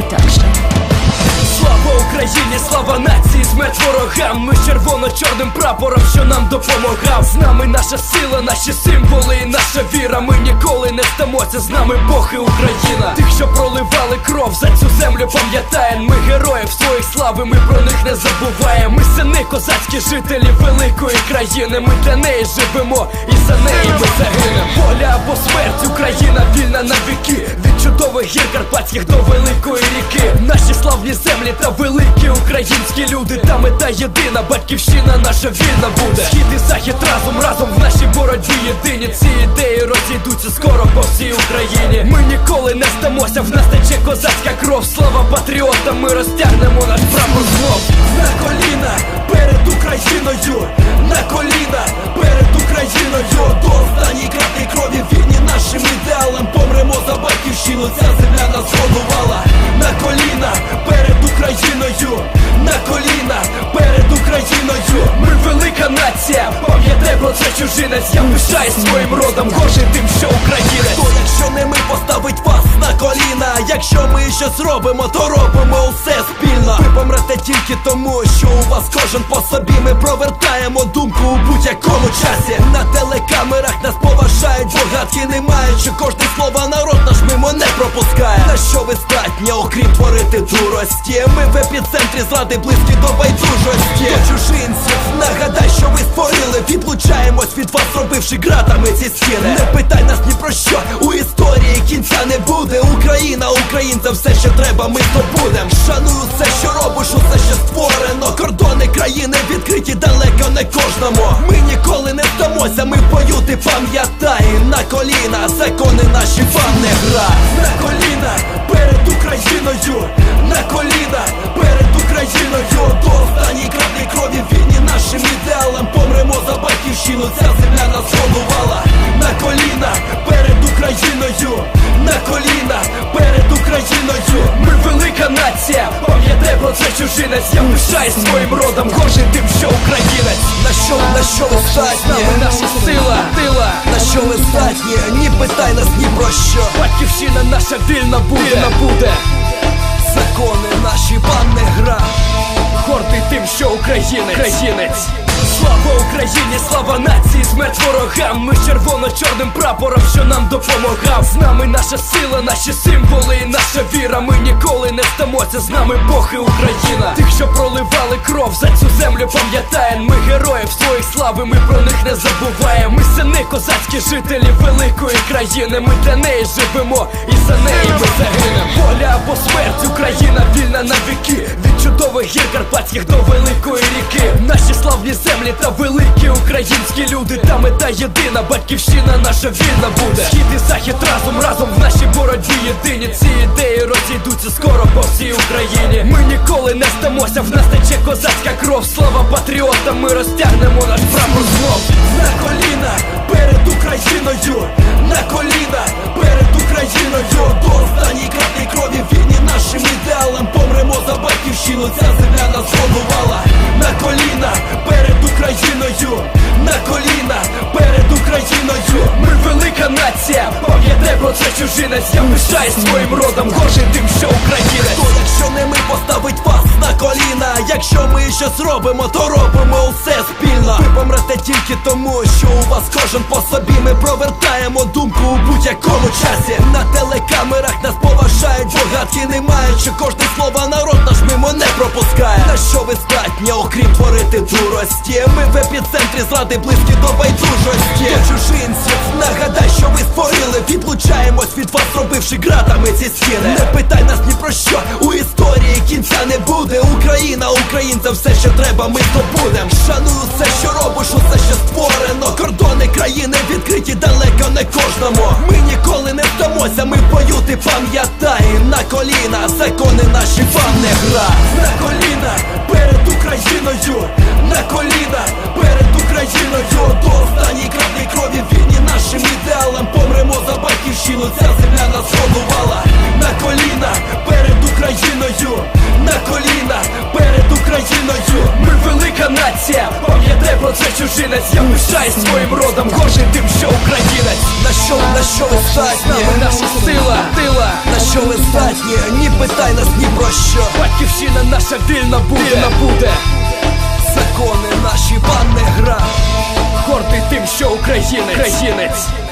Production Слава Україні, слава нації, смерть ворогам. Ми червоно-чорним прапором, що нам допомагав. З нами наша сила, наші символи, наша віра. Ми ніколи не здамося. З нами Бог і Україна. Тих, що проливали кров за цю землю, пам'ятаєм. Ми героїв своїх слави, ми про них не забуваємо. Ми сини козацькі жителі великої країни. Ми для неї живемо, і за неї ми загинемо. Воля або смерть, Україна вільна на віки. Від чудових гір Карпатських до великої ріки. Наші славні землі та великі українські люди. Та мета єдина, батьківщина наша вільна буде. Схід і захід разом, разом в нашій боротьбі єдині. Ці ідеї розійдуться скоро по всій Україні. Ми ніколи не здамося, в нас тече козацька кров. Слава патріотам, ми розтягнемо наш прапор знов. На коліна перед Україною, на коліна перед Україною. До останньої краплі крові вірні нашим ідеалам. Помремо за батьківщину, ця земля нас годувала. На коліна перед Україною, на коліна перед Україною. Ми велика нація, про це чужинець. Я пишаюсь своїм родом, горжий тим, що українець. Хто, якщо не ми поставить вас на коліна? Якщо ми щось робимо, то робимо усе спільно. Ви помрете тільки тому, що у вас кожен по собі. Ми провертаємо думку у будь-якому часі. На телекамерах нас поважають, богатки не мають, що кожне слово мимо не. На що ви здатні, окрім творити дурості? Ми в епіцентрі зради близькі до байдужості. До чужинців, нагадай, що ви створили. Відлучаємось від вас, зробивши ґратами ці стіни. Не питай нас ні про що у історії кінця не буде. Україна, українцям все, що треба, ми здобудем. Шаную все, що робиш, усе, що створено. Кордони країни відкриті далеко не кожному. Ми ніколи не здамося, ми в бою, ти пам'ятай на коліна, закони наші вам не гра. На коліна що, на що ви здатні? наша сила, тила, На що ви здатні? Ні питай нас ні про що. Батьківщина наша вільна буде, вільна буде. Закони наші вам не гра. Гордий тим, що українець, українець. Слава Україні, слава нації, смерть ворогам. Ми червоно-чорним прапором, що нам допомагав. З нами наша сила, наші символи, і наша віра. Ми ніколи не стамося. З нами Бог і Україна. Тих, що проливали кров за цю землю, пам'ятаєм. Ми героїв своїх слави, ми про них не забуваємо. Сини козацькі жителі великої країни. Ми для неї живемо, і за неї ми загинемо. Воля або смерть, Україна вільна на віки. Від чудових гір Карпатських до великої ріки. Наші славні землі та великі українські люди. Та мета єдина, батьківщина наша вільна буде. Схід і захід разом, разом в нашій боротьбі єдині. Ці ідеї розійдуться скоро по всій Україні. Ми ніколи не здамося, в нас тече козацька кров. Слава патріотам, ми розтягнемо наш прапор знов. На коліна перед Україною, на коліна перед Україною. До останньої краплі крові вірні нашим ідеалам. Помремо за батьківщину, ця земля нас годувала. На коліна перед Україною, на коліна перед Україною. Ми велика нація, про це чужинець. Я пишаюсь своїм родом, горжий тим, що українець. Хто, якщо не ми поставить вас на коліна? Якщо ми щось робимо, то робимо усе спільно. Ви помрете тільки тому, що у вас кожен по собі. Ми провертаємо думку у будь-якому часі. На телекамерах нас поважають, богатки не мають, що кожне слово народ наш мимо не пропускає. На що ви здатні, окрім творити дурості? Ми в епіцентрі зради близькі до байдужості. Від вас, зробивши ґратами ці стіни. Не питай нас ні про що у історії кінця не буде. Україна, українцям все, що треба, ми здобудем. Шаную все, що робиш, усе, що створено. Кордони країни відкриті далеко не кожному. Ми ніколи не здамося, ми в бою, ти пам'ятай на коліна, закони наші вам не гра. На коліна перед Україною, на коліна перед Україною. До останньої краплі крові вірні нашим ідеалам. Помремо за батьківщину, ця земля нас годувала. На коліна перед Україною, на коліна перед Україною. Ми велика нація, пам'ятай про це чужинець. Я пишаюсь своїм родом, горжий тим, що українець. На що, на що ви нами наша сила, сила. На що ви здатні? Ні питай нас ні про що. Батьківщина наша вільна буде, вільна буде. закони наші пан не гра. Гордий тим, що українець, країнець.